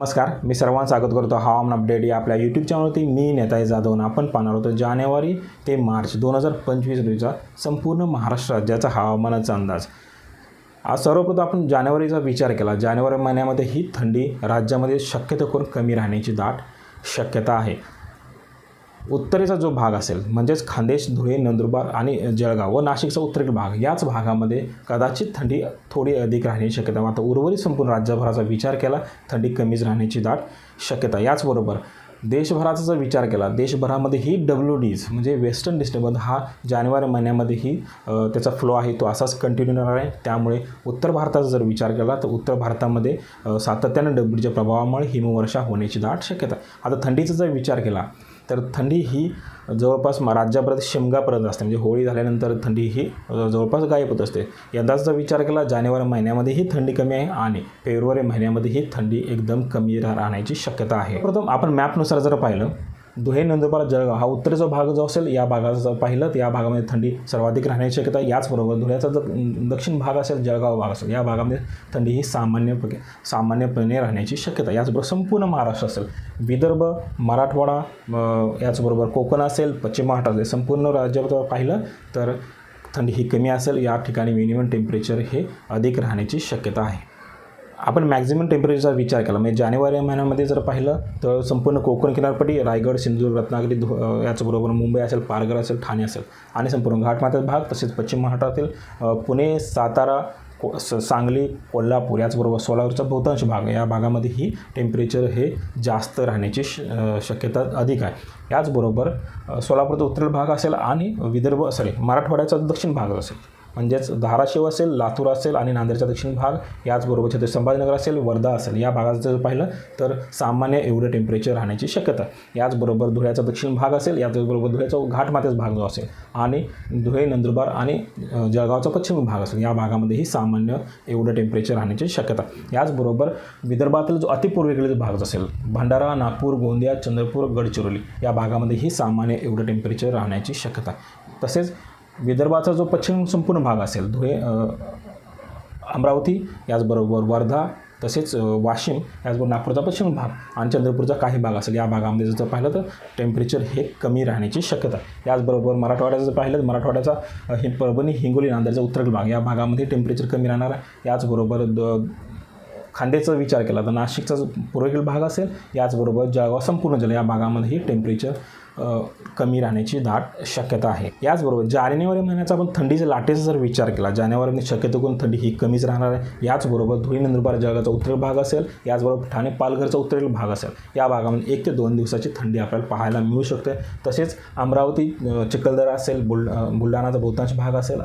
नमस्कार मी सर्वांचं स्वागत करतो. हवामान अपडेट या आपल्या यूट्यूब चॅनलवरती मी नेताजी जाधव आपण पाहणार होतो जानेवारी ते मार्च दोन हजार पंचवीस रोजीचा संपूर्ण महाराष्ट्र राज्याचा हवामानाचा अंदाज. आज सर्वप्रथम आपण जानेवारीचा विचार केला. जानेवारी महिन्यामध्ये ही थंडी राज्यामध्ये शक्यतो करून कमी राहण्याची दाट शक्यता आहे. उत्तरेचा जो भाग असेल म्हणजेच खान्देश धुळे नंदुरबार आणि जळगाव व नाशिकचा उत्तरेकडील भाग याच भागामध्ये कदाचित थंडी थोडी अधिक राहण्याची शक्यता मात्र उर्वरित संपूर्ण राज्यभराचा विचार केला थंडी कमीच राहण्याची दाट शक्यता याचबरोबर देशभराचा जर विचार केला देशभरामध्ये ही डब्ल्यू डीज म्हणजे वेस्टर्न डिस्टर्बन्स हा जानेवारी महिन्यामध्येही त्याचा फ्लो आहे तो असाच कंटिन्यू राहणार आहे. त्यामुळे उत्तर भारताचा जर विचार केला तर उत्तर भारतामध्ये सातत्यानं डब्ल्यूच्या प्रभावामुळे हिमवर्षा होण्याची दाट शक्यता आता थंडीचा जर विचार केला तर थंडी ही जवळपास राज्यापर्यंत शिमगापर्यंत असते. म्हणजे होळी झाल्यानंतर थंडी ही जवळपास गायब होत असते. यंदाचा जर विचार केला जानेवारी महिन्यामध्ये ही थंडी कमी आहे आणि फेब्रुवारी महिन्यामध्ये ही थंडी एकदम कमी राहण्याची शक्यता आहे. प्रथम आपण मॅपनुसार जर पाहिलं दुहे नंदुरबार जळगाव हा उत्तरेचा भाग जो असेल या भागाचा जर पाहिलं तर या भागामध्ये थंडी सर्वाधिक राहण्याची शक्यता याचबरोबर धुळ्याचा जर दक्षिण भाग असेल जळगाव भाग असेल या भागामध्ये थंडी ही सामान्य सामान्यपणे राहण्याची शक्यता याचबरोबर संपूर्ण महाराष्ट्र असेल विदर्भ मराठवाडा याचबरोबर कोकण असेल पश्चिम महाराष्ट्र असेल संपूर्ण राज्यात पाहिलं तर थंडी ही कमी असेल. या ठिकाणी मिनिमम टेम्परेचर हे अधिक राहण्याची शक्यता आहे. आपण मॅक्झिमम टेम्परेचरचा विचार केला. म्हणजे जानेवारी महिन्यामध्ये जर पाहिलं तर संपूर्ण कोकण किनारपट्टी रायगड सिंधुदुर्ग रत्नागिरी धु याचबरोबर मुंबई असेल पालघर असेल ठाणे असेल आणि संपूर्ण घाटमाथ्याचा भाग तसेच पश्चिम महाराष्ट्रातील पुणे सातारा को स सांगली कोल्हापूर याचबरोबर सोलापूरचा बहुतांश भाग या भागामध्ये ही टेम्परेचर हे जास्त राहण्याची श शक्यता अधिक आहे. याचबरोबर सोलापूरचा उत्तर भाग असेल आणि विदर्भ सॉरी मराठवाड्याचा दक्षिण भाग असेल. म्हणजेच धाराशिव असेल लातूर असेल आणि नांदेडचा दक्षिण भाग याचबरोबर छत्रपती संभाजीनगर असेल वर्धा असेल. या भागात जर पाहिलं तर सामान्य एवढं टेम्परेचर राहण्याची शक्यता याचबरोबर धुळ्याचा दक्षिण भाग असेल याचबरोबर धुळ्याचा घाटमाथ्याचा भाग जो असेल आणि धुळे नंदुरबार आणि जळगावचा पश्चिम भाग असेल या भागामध्येही सामान्य एवढं टेम्परेचर राहण्याची शक्यता याचबरोबर विदर्भातील जो अतिपूर्वेकडील भाग असेल भंडारा नागपूर गोंदिया चंद्रपूर गडचिरोली या भागामध्येही सामान्य एवढं टेम्परेचर राहण्याची शक्यता तसेच विदर्भाचा जो पश्चिम संपूर्ण भाग असेल धुळे अमरावती याचबरोबर वर्धा तसेच वाशिम याचबरोबर नागपूरचा पश्चिम भाग आणि चंद्रपूरचा काही भाग असेल या भागामध्ये जर पाहिलं तर टेम्परेचर हे कमी राहण्याची शक्यता याचबरोबर मराठवाड्याचं जर पाहिलं तर मराठवाड्याचा हे परभणी हिंगोली नांदेडचा उत्तरेकडील भाग या भागामध्ये टेम्परेचर कमी राहणार आहे. याचबरोबर द खांद्याचा विचार केला तर नाशिकचा जो पूर्वेकडील भाग असेल याचबरोबर जळगाव संपूर्ण जिल्हा या भागामध्येही टेम्परेचर कमी राहण्याची दाट शक्यता आहे. याचबरोबर जानेवारी महिन्याचा आपण थंडीच्या लाटेचा जर विचार केला जानेवारीमध्ये शक्यतो करून थंडी ही कमीच राहणार आहे. याचबरोबर धुळे नंदुरबार जळगावचा उत्तरेल भाग असेल याचबरोबर ठाणे पालघरचा उत्तरेल भाग असेल या भागामध्ये एक ते दोन दिवसाची थंडी आपल्याला पाहायला मिळू शकते. तसेच अमरावती चिखलदरा असेल बुल बुलढाणाचा बहुतांश भाग असेल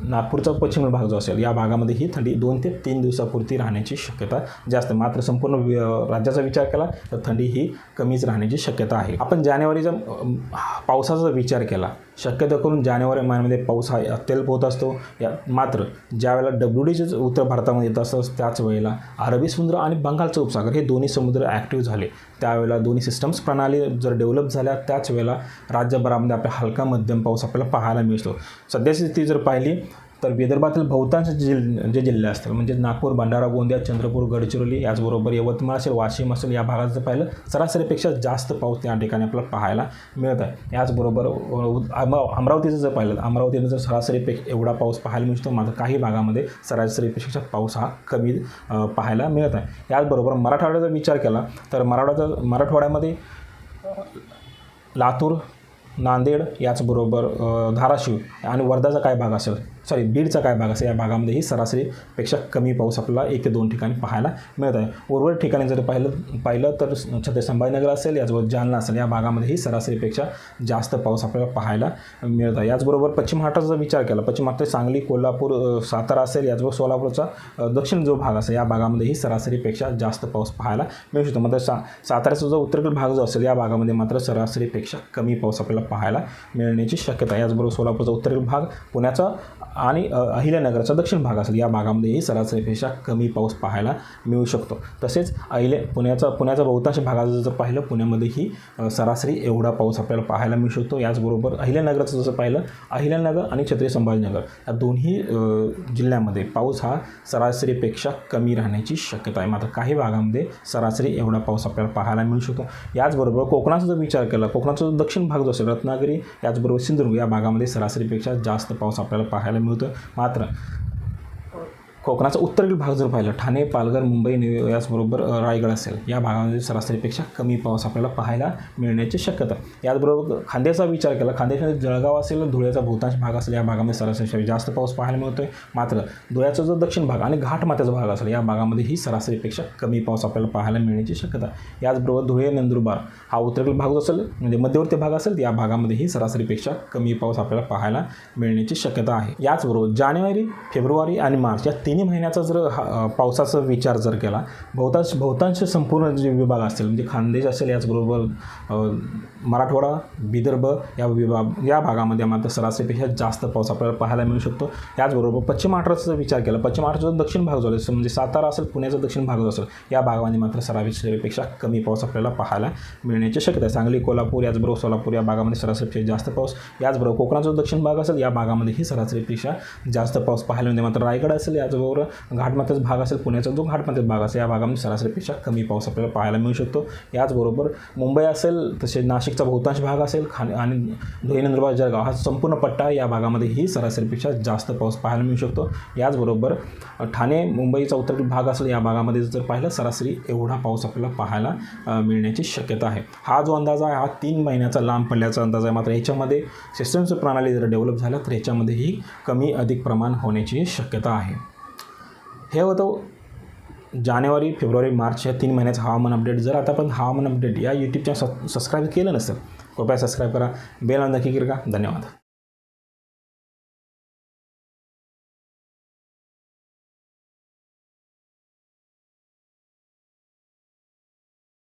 नागपूरचा पश्चिम भाग जो असेल या भागामध्ये ही थंडी दोन ते तीन दिवसापुरती राहण्याची शक्यता जास्त मात्र संपूर्ण राज्याचा विचार केला तर थंडी ही कमीच राहण्याची शक्यता आहे. आपण जानेवारीचा पावसाचा विचार केला. शक्यतो करून जानेवारी महिन्यामध्ये पाऊस हा अत्यल्प होत असतो. या मात्र ज्यावेळेला डब्ल्यू डी उत्तर भारतामध्ये येत असतं त्याच वेळेला अरबी समुद्र आणि बंगालचा उपसागर हे दोन्ही समुद्र ॲक्टिव्ह झाले. त्यावेळेला दोन्ही सिस्टम्स प्रणाली जर डेव्हलप झाल्या त्याच वेळेला राज्यभरामध्ये आपल्या हलका मध्यम पाऊस आपल्याला पाहायला मिळतो. सध्याची स्थिती जर पाहिली तर विदर्भातील बहुतांश जिल जे जिल्हे असतील म्हणजे नागपूर भंडारा गोंदिया चंद्रपूर गडचिरोली याचबरोबर यवतमाळ असेल वाशिम असेल या भागात जर पाहिलं सरासरीपेक्षा जास्त पाऊस त्या ठिकाणी आपल्याला पाहायला मिळत आहे. याचबरोबर अ, अमरावतीचं जर पाहिलं तर अमरावतीनं जर सरासरीपेक्षा एवढा पाऊस पाहायला मिळतो मात्र काही भागामध्ये सरासरीपेक्षा पाऊस हा कमी पाहायला मिळत आहे. याचबरोबर मराठवाड्याचा विचार केला तर मराठवाड्याचा मराठवाड्यामध्ये लातूर नांदेड याचबरोबर धाराशिव आणि वर्धाचा काय भाग असेल? सॉरी बीडचा काय भाग असेल या भागामध्येही सरासरीपेक्षा कमी पाऊस आपल्याला एक ते दोन ठिकाणी पाहायला मिळत आहे. उर्वरित ठिकाणी जर पाहिलं पाहिलं तर छत्रपती संभाजीनगर असेल याचबरोबर जालना असेल या भागामध्येही सरासरीपेक्षा जास्त पाऊस आपल्याला पाहायला मिळत आहे. याचबरोबर पश्चिम महाराष्ट्राचा विचार केला पश्चिम महाराष्ट्र सांगली कोल्हापूर सातारा असेल याचबरोबर सोलापूरचा दक्षिण जो भाग असेल या भागामध्येही सरासरीपेक्षा जास्त पाऊस पाहायला मिळू शकतो. मात्र सा साताऱ्याचा जो उत्तरेकडील भाग जो असेल या भागामध्ये मात्र सरासरीपेक्षा कमी पाऊस आपल्याला पाहायला मिळण्याची शक्यता आहे. याचबरोबर सोलापूरचा उत्तरेकडील भाग पुण्याचा आणि अहिल्यानगरचा दक्षिण भाग असेल या भागामध्येही सरासरीपेक्षा कमी पाऊस पाहायला मिळू शकतो. तसेच अहिले पुण्याचा पुण्याचा बहुतांश भागाचं जर पाहिलं पुण्यामध्येही सरासरी एवढा पाऊस आपल्याला पाहायला मिळू शकतो. याचबरोबर अहिल्यानगरचं जसं पाहिलं अहिल्यानगर आणि छत्री संभाजीनगर या दोन्ही जिल्ह्यामध्ये पाऊस हा सरासरीपेक्षा कमी राहण्याची शक्यता आहे. मात्र काही भागामध्ये सरासरी एवढा पाऊस आपल्याला पाहायला मिळू शकतो. याचबरोबर कोकणाचा जर विचार केला कोकणाचा जो दक्षिण भाग जो असेल रत्नागिरी याचबरोबर सिंधुदुर्ग या भागामध्ये सरासरीपेक्षा जास्त पाऊस आपल्याला पाहायला मिळतो मात्र कोकणाचा उत्तरेतील भाग जर पाहिला ठाणे पालघर मुंबई न्यू याचबरोबर रायगड असेल या भागामध्ये सरासरीपेक्षा कमी पाऊस आपल्याला पाहायला मिळण्याची शक्यता. याचबरोबर खांद्याचा विचार केला खांद्यामध्ये जळगाव असेल धुळ्याचा बहुतांश भाग असेल या भागामध्ये सरासरीपेक्षा जास्त पाऊस पाहायला मिळतो आहे मात्र धुळ्याचा जो दक्षिण भाग आणि घाटमाथ्याचा भाग असेल या भागामध्येही सरासरीपेक्षा कमी पाऊस आपल्याला पाहायला मिळण्याची शक्यता. याचबरोबर धुळे नंदुरबार हा उत्तरेतील भाग जो असेल म्हणजे मध्यवर्ती भाग असेल या भागामध्येही सरासरीपेक्षा कमी पाऊस आपल्याला पाहायला मिळण्याची शक्यता आहे. याचबरोबर जानेवारी फेब्रुवारी आणि मार्च या तिन्ही महिन्याचा जर हा- पावसाचा विचार जर केला बहुतांश बहुतांश संपूर्ण जे विभाग असतील म्हणजे खानदेश असेल याचबरोबर मराठवाडा विदर्भ या विभाग या भागामध्ये मात्र सरासरीपेक्षा जास्त पाऊस आपल्याला पाहायला मिळू शकतो. याचबरोबर पश्चिम महाराष्ट्राचा जर विचार केला पश्चिम महाराष्ट्राचा दक्षिण भाग जो असेल म्हणजे सातारा असेल पुण्याचा दक्षिण भाग जो असेल या भागामध्ये मात्र सरासरीपेक्षा कमी पाऊस आपल्याला पाहायला मिळण्याची शक्यता आहे. सांगली कोल्हापूर याचबरोबर सोलापूर या भागामध्ये सरासरीपेक्षा जास्त पाऊस याचबरोबर कोकणाचा दक्षिण भाग असेल या भागामध्येही सरासरीपेक्षा जास्त पाऊस पाहायला मिळते. मात्र रायगड असेल याचबरोबर घाटमाथ्याचा भाग असेल पुण्याचा जो घाटमाथ्याचा भाग असेल. या भागामध्ये सरासरीपेक्षा कमी पाऊस आपल्याला पाहायला मिळू शकतो. याचबरोबर मुंबई असेल तसेच नाशिकचा बहुतांश भाग असेल खान आणि धुळे नंदुरबार जळगाव हा संपूर्ण पट्टा या भागामध्येही सरासरीपेक्षा जास्त पाऊस पाहायला मिळू शकतो. याचबरोबर ठाणे मुंबईचा उत्तर भाग असेल या भागामध्ये जर पाहिलं सरासरी एवढा पाऊस आपल्याला पाहायला मिळण्याची शक्यता आहे. हा जो अंदाज आहे हा तीन महिन्याचा लांब पडल्याचा अंदाज आहे. मात्र ह्याच्यामध्ये सिस्टम्स प्रणाली जर डेव्हलप झाल्या तर ह्याच्यामध्येही कमी अधिक प्रमाण होण्याची शक्यता आहे. हे होतं जानेवारी फेब्रुवारी मार्च या तीन महिन्याचं हवामान अपडेट. जर आता पण हवामान अपडेट या यूट्यूब चॅनल सबस्क्राईब केलं नसेल कृपया सबस्क्राईब करा. बेल नक्की का धन्यवाद.